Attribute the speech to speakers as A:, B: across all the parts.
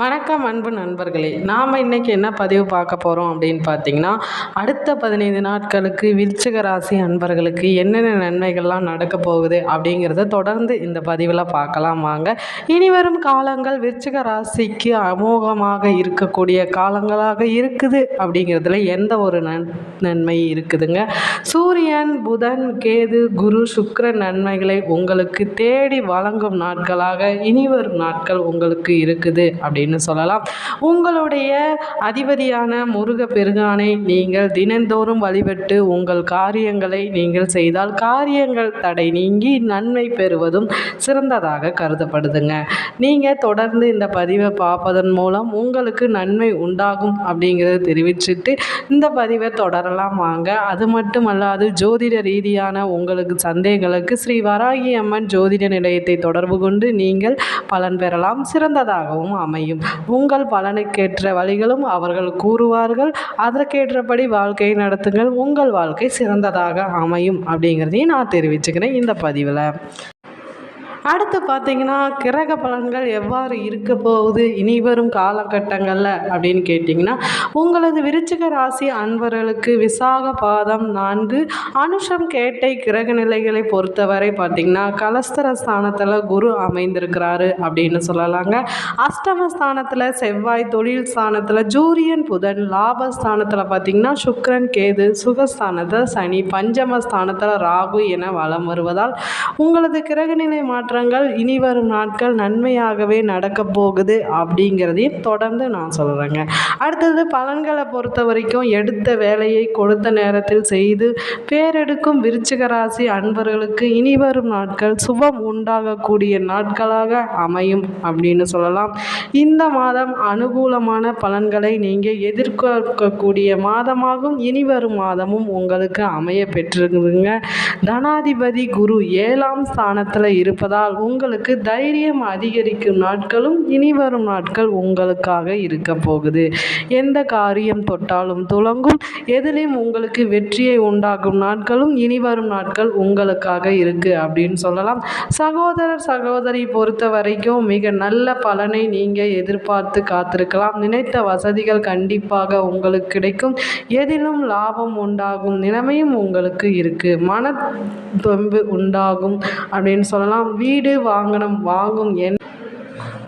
A: வணக்கம் அன்பு நண்பர்களே. நாம் இன்றைக்கி என்ன பதிவு பார்க்க போகிறோம் அப்படின்னு பார்த்தீங்கன்னா அடுத்த பதினைந்து நாட்களுக்கு விருச்சிக ராசி அன்பர்களுக்கு என்னென்ன நன்மைகள்லாம் நடக்க போகுது அப்படிங்கிறத தொடர்ந்து இந்த பதிவில் பார்க்கலாம் வாங்க. இனி வரும் காலங்கள் விருச்சிக ராசிக்கு அமோகமாக இருக்கக்கூடிய காலங்களாக இருக்குது அப்படிங்கிறதுல எந்த ஒரு நன் நன்மை இருக்குதுங்க. சூரியன் புதன் கேது குரு சுக்கர நன்மைகளை உங்களுக்கு தேடி வழங்கும் நாட்களாக இனி வரும் நாட்கள் உங்களுக்கு இருக்குது. அப்படின்னு சொல்லலாம். உங்களுடைய அதிபதியான முருக பெருகானை நீங்கள் தினந்தோறும் வழிபட்டு உங்கள் காரியங்களை நீங்கள் செய்தால் காரியங்கள் தடை நீங்கி நன்மை பெறுவதும் சிறந்ததாக கருதப்படுதுங்க. நீங்கள் தொடர்ந்து இந்த பதிவை பார்ப்பதன் மூலம் உங்களுக்கு நன்மை உண்டாகும் அப்படிங்கிறத தெரிவிச்சுட்டு இந்த பதிவை தொடரலாம் வாங்க. அது மட்டுமல்லாது ஜோதிட ரீதியான உங்களுக்கு சந்தேகங்களுக்கு ஸ்ரீ வராகி அம்மன் ஜோதிட நிலையத்தை தொடர்பு கொண்டு நீங்கள் பலன் பெறலாம். சிறந்ததாகவும் அமையும். உங்கள் பலனுக்கேற்ற வழிகளும் அவர்கள் கூறுவார்கள். அதற்கேற்றபடி வாழ்க்கையை நடத்துங்கள். உங்கள் வாழ்க்கை சிறந்ததாக அமையும் அப்படிங்கிறதையும் நான் தெரிவிச்சுக்கிறேன் இந்த பதிவில். அடுத்து பார்த்தீங்கன்னா கிரக பலன்கள் எவ்வாறு இருக்க போகுது? இனி வரும் காலகட்டங்களில் அப்படின்னு கேட்டிங்கன்னா உங்களது விருச்சிக ராசி அன்பர்களுக்கு விசாக பாதம் நான்கு அனுஷம் கேட்டை கிரக நிலைகளை பொறுத்தவரை பார்த்திங்கன்னா கலஸ்தர ஸ்தானத்தில் குரு அமைந்திருக்கிறாரு அப்படின்னு சொல்லலாங்க. அஷ்டம ஸ்தானத்தில் செவ்வாய் தொழில் ஸ்தானத்தில் ஜூரியன் புதன் லாபஸ்தானத்தில் பார்த்திங்கன்னா சுக்ரன் கேது சுகஸ்தானத்தில் சனி பஞ்சமஸ்தானத்தில் ராகு என வலம் வருவதால் உங்களது கிரகநிலை மாற்றங்கள் இனி வரும் நாட்கள் நன்மையாகவே நடக்க போகுது அப்படிங்கிறதையும் தொடர்ந்து நான் சொல்கிறேங்க அடுத்தது பலன்களை பொறுத்த வரைக்கும் எடுத்த வேலையை கொடுத்த நேரத்தில் செய்து பேரெடுக்கும் விருச்சிக ராசி அன்பர்களுக்கு இனி வரும் நாட்கள் சுபம் உண்டாகக்கூடிய நாட்களாக அமையும் அப்படின்னு சொல்லலாம். இந்த மாதம் அனுகூலமான பலன்களை நீங்கள் எதிர்கொள்ளக்கூடிய மாதமாகவும் இனி வரும் மாதமும் உங்களுக்கு அமைய பெற்றிருக்குதுங்க. தனாதிபதி குரு ஏழாம் ஸ்தானத்தில் இருப்பதால் உங்களுக்கு தைரியம் அதிகரிக்கும் நாட்களும் இனி வரும் நாட்கள் உங்களுக்காக இருக்க போகுது. எந்த காரியம் தொட்டாலும் துலங்கும் எதிலையும் உங்களுக்கு வெற்றியை உண்டாகும் நாட்களும் இனி வரும் நாட்கள் உங்களுக்காக இருக்கு அப்படின்னு சொல்லலாம். சகோதரர் சகோதரி பொறுத்த வரைக்கும் மிக நல்ல பலனை நீங்கள் எதிர்பார்த்து காத்திருக்கலாம். நினைத்த வசதிகள் கண்டிப்பாக உங்களுக்கு கிடைக்கும். எதிலும் லாபம் உண்டாகும் நிலைமையும் உங்களுக்கு இருக்கு. மன தொம்பு உண்டாகும் அப்படின்னு சொல்லலாம். வீ வீடு வாங்கணும் வாங்கும் என்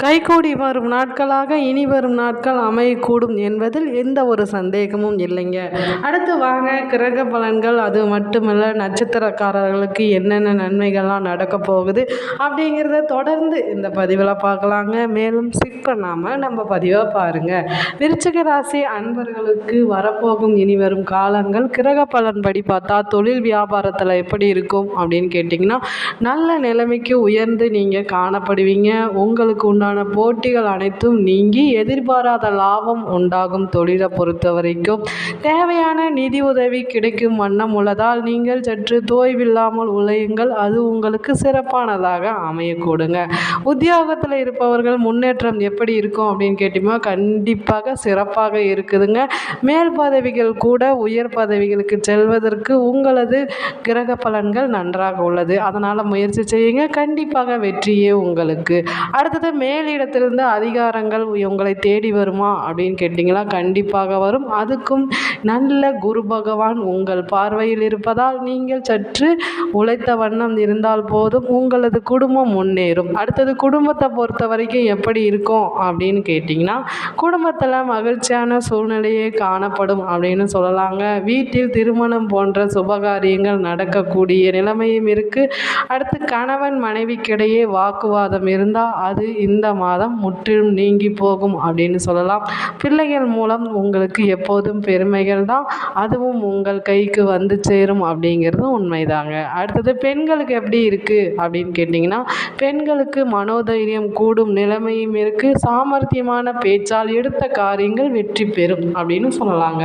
A: கைகூடி வரும் நாட்களாக இனி வரும் நாட்கள் அமையக்கூடும் என்பதில் எந்த ஒரு சந்தேகமும் இல்லைங்க. அடுத்து வாங்க கிரக பலன்கள். அது மட்டுமல்ல நட்சத்திரக்காரர்களுக்கு என்னென்ன நன்மைகள்லாம் நடக்க போகுது அப்படிங்கிறத தொடர்ந்து இந்த பதிவில் பார்க்கலாங்க. மேலும் ஸ்கிப் பண்ணாமல் நம்ம பதிவை பாருங்கள் விருச்சிக ராசி அன்பர்களுக்கு வரப்போகும் இனி வரும் காலங்கள் கிரக பலன்படி பார்த்தா தொழில் வியாபாரத்தில் எப்படி இருக்கும் அப்படின்னு கேட்டிங்கன்னா நல்ல நிலைமைக்கு உயர்ந்து நீங்கள் காணப்படுவீங்க. உங்களுக்கு உண்டான போட்டிகள் அனைத்தும் நீங்கி எதிர்பாராத லாபம் உண்டாகும் தொழிலை பொறுத்த வரைக்கும் தேவையான நிதி உதவி கிடைக்கும் வண்ணம் உள்ளதால் நீங்கள் சற்று தோய்வில்லாமல் உழையுங்கள். அது உங்களுக்கு சிறப்பானதாக அமையக்கூடுங்க. உத்தியோகத்தில் இருப்பவர்கள் முன்னேற்றம் எப்படி இருக்கும் அப்படின்னு கேட்டிங்கன்னா கண்டிப்பாக சிறப்பாக இருக்குதுங்க. மேல் பதவிகள் கூட உயர் பதவிகளுக்கு செல்வதற்கு உங்களது கிரக பலன்கள் நன்றாக உள்ளது. அதனால் முயற்சி செய்யுங்க. கண்டிப்பாக வெற்றியே உங்களுக்கு. அடுத்தது மே மேலிடத்திலிருந்து அதிகாரங்கள் உங்களை தேடி வருமா அப்படின்னு கேட்டிங்களா? கண்டிப்பாக வரும். அதுக்கும் நல்ல குரு பகவான் உங்கள் பார்வையில் இருப்பதால் நீங்கள் சற்று உழைத்த வண்ணம் இருந்தால் போதும். உங்களது குடும்பம் முன்னேறும். அடுத்தது குடும்பத்தை பொறுத்த வரைக்கும் எப்படி இருக்கும் அப்படின்னு கேட்டிங்கன்னா குடும்பத்தில் மகிழ்ச்சியான சூழ்நிலையே காணப்படும் அப்படின்னு சொல்லலாங்க. வீட்டில் திருமணம் போன்ற சுபகாரியங்கள் நடக்கக்கூடிய நிலைமையும் இருக்குது அடுத்து கணவன் மனைவிக்கிடையே வாக்குவாதம் இருந்தால் அது இந்த மாதம் முற்றிலும் நீங்கி போகும் அப்படின்னு சொல்லலாம். பிள்ளைகள் மூலம் உங்களுக்கு எப்போதும் பெருமைகள் தான். அதுவும் உங்கள் கைக்கு வந்து சேரும் அப்படிங்கிறது உண்மைதாங்க. அடுத்தது பெண்களுக்கு எப்படி இருக்குது அப்படின்னு கேட்டிங்கன்னா பெண்களுக்கு மனோதைரியம் கூடும் நிலைமையும் இருக்குது சாமர்த்தியமான பேச்சால் எடுத்த காரியங்கள் வெற்றி பெறும் அப்படின்னு சொல்லலாங்க.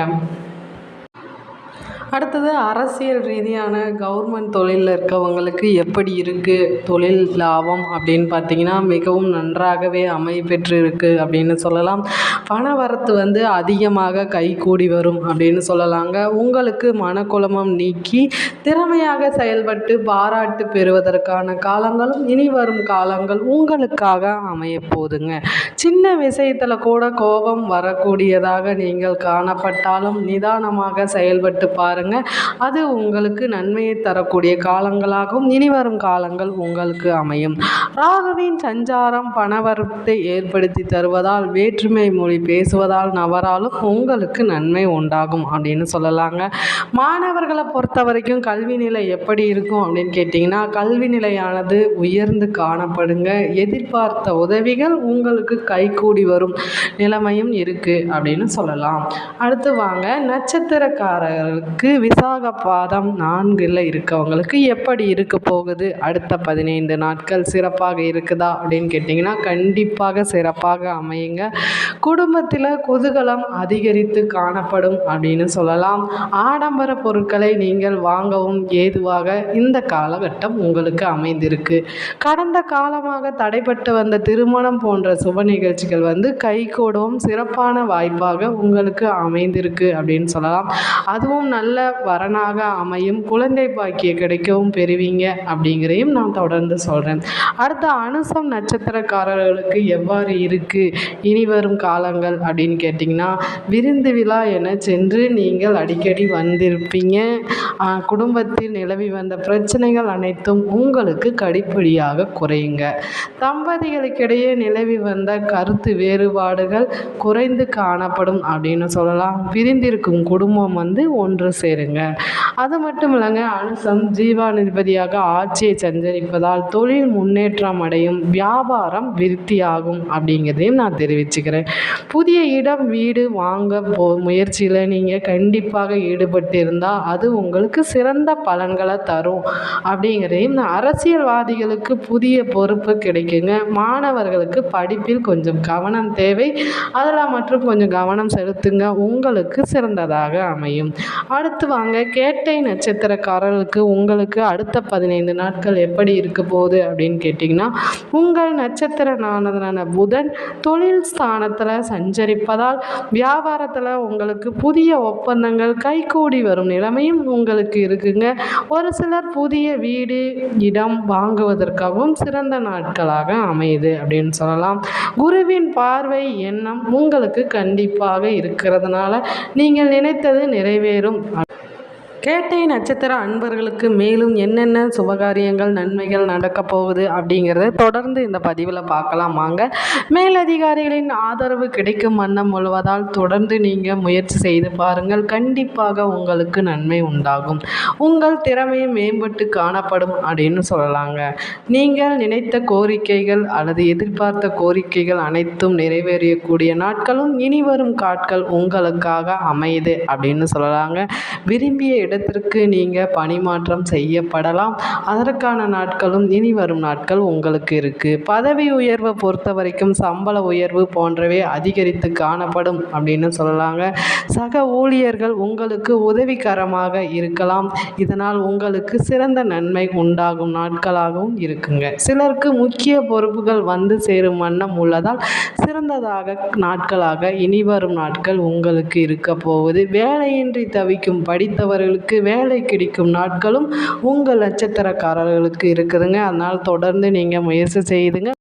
A: அடுத்தது அரசியல் ரீதியான கவர்மெண்ட் தொழிலில் இருக்கவங்களுக்கு எப்படி இருக்குது தொழில் லாபம் அப்படின்னு பார்த்தீங்கன்னா மிகவும் நன்றாகவே அமையப்பெற்று இருக்குது அப்படின்னு சொல்லலாம். பண வரத்து வந்து அதிகமாக கைகூடி வரும் அப்படின்னு சொல்லலாங்க. உங்களுக்கு மனக்குழமம் நீக்கி திறமையாக செயல்பட்டு பாராட்டு பெறுவதற்கான காலங்களும் இனி வரும் காலங்கள் உங்களுக்காக அமைய சின்ன விஷயத்தில் கூட கோபம் வரக்கூடியதாக நீங்கள் காணப்பட்டாலும் நிதானமாக செயல்பட்டு பாருங்க. அது உங்களுக்கு நன்மையை தரக்கூடிய காலங்களாகவும் இனி வரும் காலங்கள் உங்களுக்கு அமையும். ராகுவின் சஞ்சாரம் பணவரத்தை ஏற்படுத்தி தருவதால் வேற்றுமை மொழி பேசுவதால் நவராலும் உங்களுக்கு நன்மை உண்டாகும் அப்படின்னு சொல்லலாங்க. மாணவர்களை பொறுத்த வரைக்கும் கல்வி நிலை எப்படி இருக்கும் அப்படின்னு கேட்டிங்கன்னா கல்வி நிலையானது உயர்ந்து காணப்படுங்க. எதிர்பார்த்த உதவிகள் உங்களுக்கு கைகூடி வரும் நிலைமையும் இருக்குது அப்படின்னு சொல்லலாம். அடுத்து வாங்க. நட்சத்திரக்காரர்களுக்கு விசாக பாதம் நான்கில் இருக்கவங்களுக்கு எப்படி இருக்க போகுது? அடுத்த பதினைந்து நாட்கள் சிறப்பாக இருக்குதா? அப்படின்னு கேட்டிங்கன்னா கண்டிப்பாக சிறப்பாக அமையுங்க. குடும்பத்தில் குதூகலம் அதிகரித்து காணப்படும் அப்படின்னு சொல்லலாம். ஆடம்பர பொருட்களை நீங்கள் வாங்கவும் ஏதுவாக இந்த காலகட்டம் உங்களுக்கு அமைந்திருக்கு. கடந்த காலமாக தடைப்பட்டு வந்த திருமணம் போன்ற சுப நிகழ்ச்சிகள் வந்து கைகூடவும் சிறப்பான வாய்ப்பாக உங்களுக்கு அமைந்திருக்கு அப்படின்னு சொல்லலாம். அதுவும் நல்ல வரனாக அமையும். குழந்தை பாக்கிய கிடைக்கவும் பெறுவீங்க அப்படிங்கிறதையும் நான் தொடர்ந்து சொல்கிறேன் அடுத்த அனுசம் நட்சத்திரக்காரர்களுக்கு எவ்வாறு இருக்குது இனி வரும் காலங்கள் அப்படின்னு கேட்டிங்கன்னா விருந்து விழா என சென்று நீங்கள் அடிக்கடி வந்திருப்பீங்க. குடும்பத்தில் நிலவி வந்த பிரச்சனைகள் அனைத்தும் உங்களுக்கு கடிப்படியாக குறையுங்க. தம்பதிகளுக்கிடையே நிலவி வந்த கருத்து வேறுபாடுகள் குறைந்து காணப்படும் அப்படின்னு சொல்லலாம். பிரிந்திருக்கும் குடும்பம் வந்து ஒன்று சேருங்க. அது மட்டும் இல்லைங்க அனுசம் ஜீவாதிபதியாக ஆட்சியை சஞ்சரிப்பதால் தொழில் முன்னேற்றம் அடையும் வியாபாரம் விருத்தியாகும் அப்படிங்கிறதையும் நான் தெரிவிச்சுக்கிறேன். புதிய இடம் வீடு வாங்க போ முயற்சியில் நீங்கள் கண்டிப்பாக ஈடுபட்டு இருந்தால் அது உங்களுக்கு சிறந்த பலன்களை தரும் அப்படிங்கிறதையும் நான் அரசியல்வாதிகளுக்கு புதிய பொறுப்பு கிடைக்குங்க. மாணவர்களுக்கு படிப்பில் கொஞ்சம் கவனம் தேவை. அதில் மற்றும் கொஞ்சம் கவனம் செலுத்துங்க. உங்களுக்கு சிறந்ததாக அமையும். அடுத்து வாங்க கேட்டை நட்சத்திரக்காரர்களுக்கு உங்களுக்கு அடுத்த பதினைந்து நாட்கள் எப்படி இருக்க போகுது? அப்படின்னு கேட்டிங்கன்னா உங்கள் நட்சத்திரனானதான புதன் தொழில் ஸ்தானத்தில் சஞ்சரிப்பதால் வியாபாரத்தில் உங்களுக்கு புதிய ஒப்பந்தங்கள் கைகூடி வரும் நிலைமையும் உங்களுக்கு இருக்குங்க. ஒரு சிலர் புதிய வீடு இடம் வாங்குவதற்காகவும் சிறந்த நாட்களாக அமையுது அப்படின்னு சொல்லலாம். குருவின் பார்வை எண்ணம் உங்களுக்கு கண்டிப்பாக இருக்கிறதுனால நீங்கள் நினைத்தது நிறைவேறும். கேட்டை நட்சத்திர அன்பர்களுக்கு மேலும் என்னென்ன சுபகாரியங்கள் நன்மைகள் நடக்கப் போகுது அப்படிங்கிறத தொடர்ந்து இந்த பதிவில் பார்க்கலாம் வாங்க. மேலதிகாரிகளின் ஆதரவு கிடைக்கும் வண்ணம் முழுவதால் தொடர்ந்து நீங்கள் முயற்சி செய்து பாருங்கள். கண்டிப்பாக உங்களுக்கு நன்மை உண்டாகும். உங்கள் திறமை மேம்பட்டு காணப்படும் அப்படின்னு சொல்லலாங்க. நீங்கள் நினைத்த கோரிக்கைகள் அல்லது எதிர்பார்த்த கோரிக்கைகள் அனைத்தும் நிறைவேறியக்கூடிய நாட்களும் இனி வரும் காட்கள் உங்களுக்காக அமையுது அப்படின்னு சொல்லலாங்க. விரும்பிய இடத்திற்கு நீங்கள் பணிமாற்றம் செய்யப்படலாம். அதற்கான நாட்களும் இனி வரும் நாட்கள் உங்களுக்கு இருக்குது பதவி உயர்வை பொறுத்த வரைக்கும் சம்பள உயர்வு போன்றவை அதிகரித்து காணப்படும் அப்படின்னு சொல்லலாங்க. சக ஊழியர்கள் உங்களுக்கு உதவிகரமாக இருக்கலாம். இதனால் உங்களுக்கு சிறந்த நன்மை உண்டாகும் நாட்களாகவும் இருக்குங்க. சிலருக்கு முக்கிய பொறுப்புகள் வந்து சேரும் வண்ணம் உள்ளதால் சிறந்ததாக நாட்களாக இனி வரும் நாட்கள் உங்களுக்கு இருக்க போகுது. வேலையின்றி தவிக்கும் படித்தவர்களுக்கு வேலை கிடைக்கும் நாட்களும் உங்கள் நட்சத்திரக்காரர்களுக்கு இருக்குதுங்க. அதனால் தொடர்ந்து நீங்கள் முயற்சி செய்துங்க.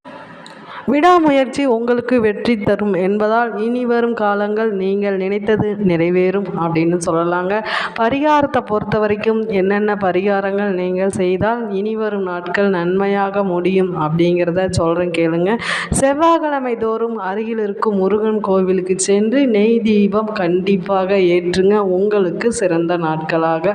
A: விடாமுயற்சி உங்களுக்கு வெற்றி தரும் என்பதால் இனி வரும் காலங்கள் நீங்கள் நினைத்தது நிறைவேறும் அப்படின்னு சொல்லலாங்க. பரிகாரத்தை பொறுத்த வரைக்கும் என்னென்ன பரிகாரங்கள் நீங்கள் செய்தால் இனி வரும் நாட்கள் நன்மையாக முடியும் அப்படிங்கிறத சொல்கிறேன் கேளுங்க. செவ்வாய்க்கிழமை தோறும் அருகில் இருக்கும் முருகன் கோவிலுக்கு சென்று நெய் தீபம் கண்டிப்பாக ஏற்றுங்க. உங்களுக்கு சிறந்த நாட்களாக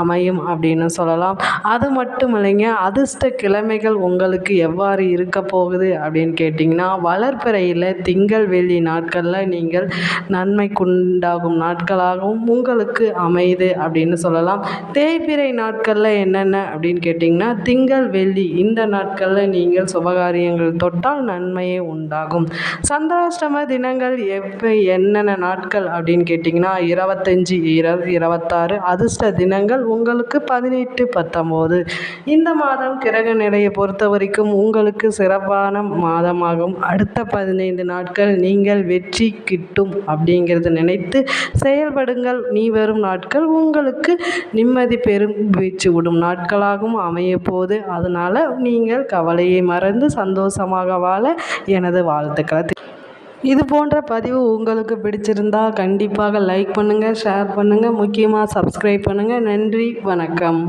A: அமையும் அப்படின்னு சொல்லலாம். அது மட்டும் இல்லைங்க அதிர்ஷ்ட கிழமைகள் உங்களுக்கு எவ்வாறு இருக்க போகுது அப்படின்னு கேட்டு கேட்டிங்கன்னா வளர்பிறையில் திங்கள் வெள்ளி நாட்களில் நீங்கள் நன்மைக்குண்டாகும் நாட்களாகவும் உங்களுக்கு அமையுது அப்படின்னு சொல்லலாம். தேய்பிறை நாட்களில் என்னென்ன அப்படின்னு கேட்டிங்கன்னா திங்கள் வெள்ளி இந்த நாட்களில் நீங்கள் சுபகாரியங்கள் தொட்டால் நன்மையே உண்டாகும். சந்திராஷ்டம தினங்கள் எப்போ என்னென்ன நாட்கள் அப்படின்னு கேட்டிங்கன்னா இருபத்தஞ்சி இர இருபத்தாறு அதிர்ஷ்ட தினங்கள் உங்களுக்கு பதினெட்டு பத்தொம்போது. இந்த மாதம் கிரக நிலையை பொறுத்த வரைக்கும் உங்களுக்கு சிறப்பான மாதம் காலமாகும். அடுத்த பதினைந்து நாட்கள் நீங்கள் வெற்றி கிட்டும் அப்படிங்கிறத நினைத்து செயல்படுங்கள். நீ வரும் நாட்கள் உங்களுக்கு நிம்மதி பெரும் வீச்சு விடும் நாட்களாகவும் அமைய போது அதனால் நீங்கள் கவலையை மறந்து சந்தோஷமாக வாழ எனது வாழ்த்துக்களை இது போன்ற பதிவு உங்களுக்கு பிடிச்சிருந்தா கண்டிப்பாக லைக் பண்ணுங்கள் ஷேர் பண்ணுங்கள் முக்கியமாக சப்ஸ்கிரைப் பண்ணுங்கள் நன்றி வணக்கம்.